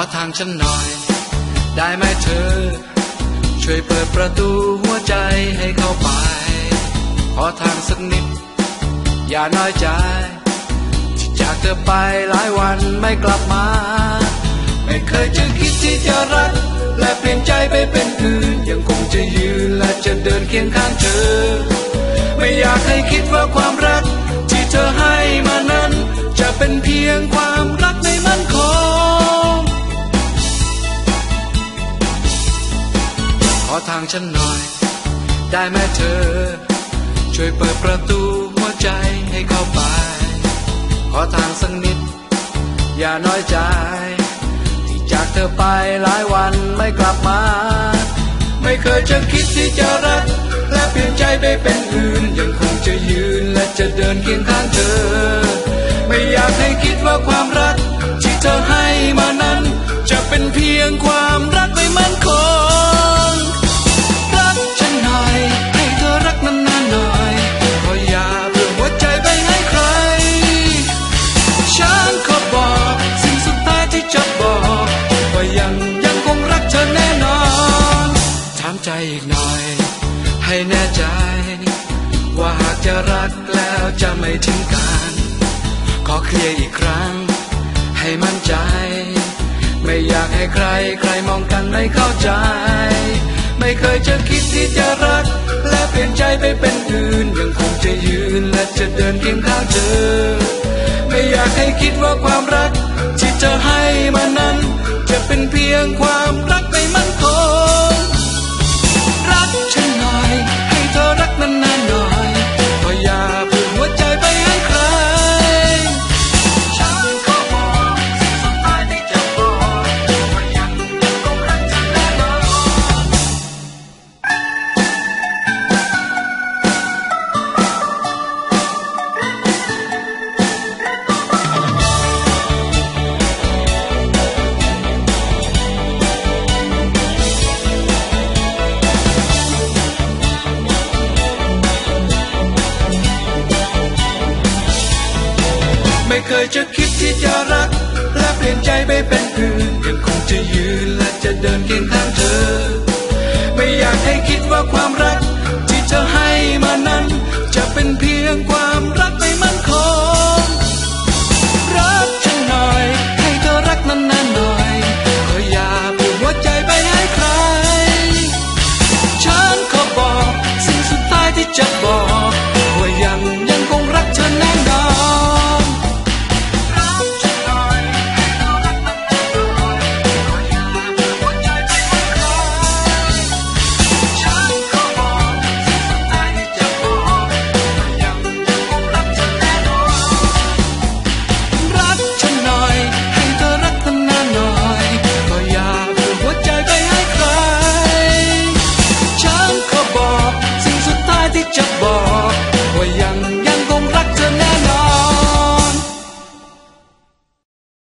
อทางฉันหน่อย ได้ไหมเธอ ช่วยเปิดประตูหัวใจให้เข้าไป ขอทางสักนิด อย่าน้อยใจที่จากเธอไปหลายวันไม่กลับมา ไม่เคยจะคิดที่จะรัก และเปลี่ยนใจไปเป็นอื่น ยังคงจะยืนและจะเดินเคียงข้างเธอ ไม่อยากให้คิดว่าความรัก ที่เธอให้มานั้น จะเป็นเพียงความรัก อทางฉันหน่อย ได้ไหมเธอ ช่วยเปิดประตูหัวใจให้เข้าไป ขอทางสักนิด อย่าน้อยใจ ที่จากเธอไปหลายวันไม่กลับมา ไม่เคยจะคิดที่จะรัก และเปลี่ยนใจไปเป็นอื่น ยังคงจะยืนและจะเดินเคียงข้างเธอ ไม่อยากให้คิดว่าความรัก ที่เธอให้มานั้น จะเป็นเพียงความรัก ให้แน่ใจ ว่าหากจะรักแล้วจะไม่ทิ้งกัน ขอเคลียร์อีกครั้ง ให้มั่นใจ ไม่อยากให้ใครใครมองกันไม่เข้าใจ ไม่เคยจะคิดที่จะรัก และเปลี่ยนใจไปเป็นอื่น ยังคงจะยืนและจะเดินเคียงข้างเธอ ไม่อยากให้คิดว่าความรักที่เธอให้มานั้น จะเป็นเพียงความรักไม่มั่นคง ไม่เคยจะคิดที่จะรัก และเปลี่ยนใจไปเป็นอื่นยังคงจะยืนและจะเดินเคียงข้างเธอ ไม่อยากให้คิดว่าความรัก thích chặt bỏ quay ăn